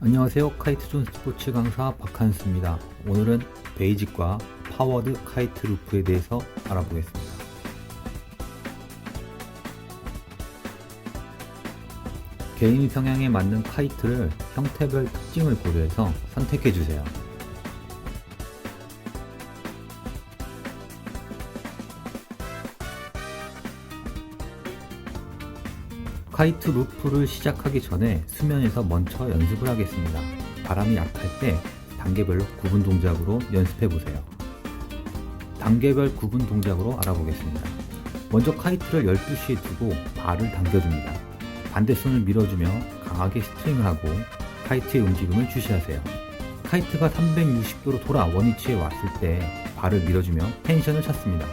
안녕하세요. 카이트존 스포츠 강사 박한수입니다. 오늘은 베이직과 파워드 카이트 루프에 대해서 알아보겠습니다. 개인 성향에 맞는 카이트를 형태별 특징을 고려해서 선택해 주세요. 카이트 루프를 시작하기 전에 수면에서 먼저 연습을 하겠습니다. 바람이 약할 때 단계별로 구분 동작으로 연습해 보세요. 단계별 구분 동작으로 알아보겠습니다. 먼저 카이트를 12시에 두고 발을 당겨줍니다. 반대손을 밀어주며 강하게 스트링을 하고 카이트의 움직임을 주시하세요. 카이트가 360도로 돌아 원위치에 왔을 때 발을 밀어주며 텐션을 찾습니다.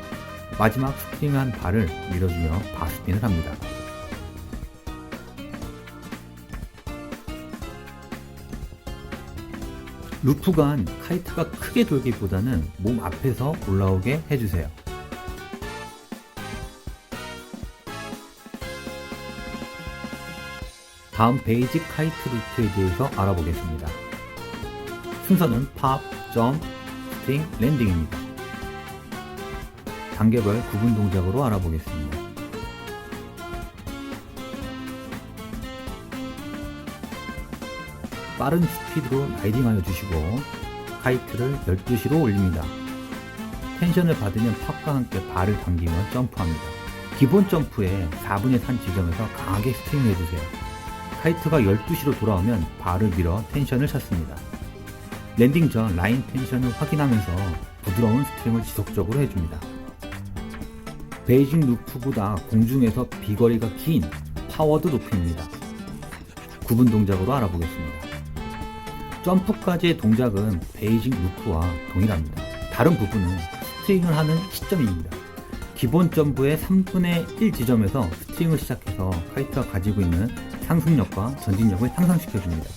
마지막 스트링한 발을 밀어주며 바스핀을 합니다. 루프간 카이트가 크게 돌기보다는 몸 앞에서 올라오게 해주세요. 다음 베이직 카이트 루프에 대해서 알아보겠습니다. 순서는 팝, 점, 스팅, 랜딩입니다. 단계별 구분 동작으로 알아보겠습니다. 빠른 스피드로 라이딩하여 주시고 카이트를 12시로 올립니다. 텐션을 받으면 팝과 함께 발을 당기며 점프합니다. 기본 점프의 4분의 3 지점에서 강하게 스트링을 해주세요. 카이트가 12시로 돌아오면 발을 밀어 텐션을 찾습니다. 랜딩 전 라인 텐션을 확인하면서 부드러운 스트링을 지속적으로 해줍니다. 베이징 루프보다 공중에서 비거리가 긴 파워드 루프입니다. 구분 동작으로 알아보겠습니다. 점프까지의 동작은 베이징 루프와 동일합니다. 다른 부분은 스트링을 하는 시점입니다. 기본 점프의 3분의 1 지점에서 스트링을 시작해서 카이트가 가지고 있는 상승력과 전진력을 상상시켜줍니다.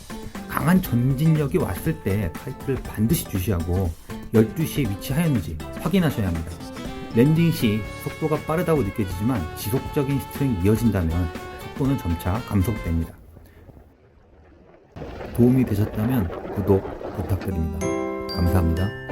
강한 전진력이 왔을 때 카이트를 반드시 주시하고 12시에 위치하였는지 확인하셔야 합니다. 랜딩 시 속도가 빠르다고 느껴지지만 지속적인 스트링이 이어진다면 속도는 점차 감속됩니다. 도움이 되셨다면 구독 부탁드립니다. 감사합니다.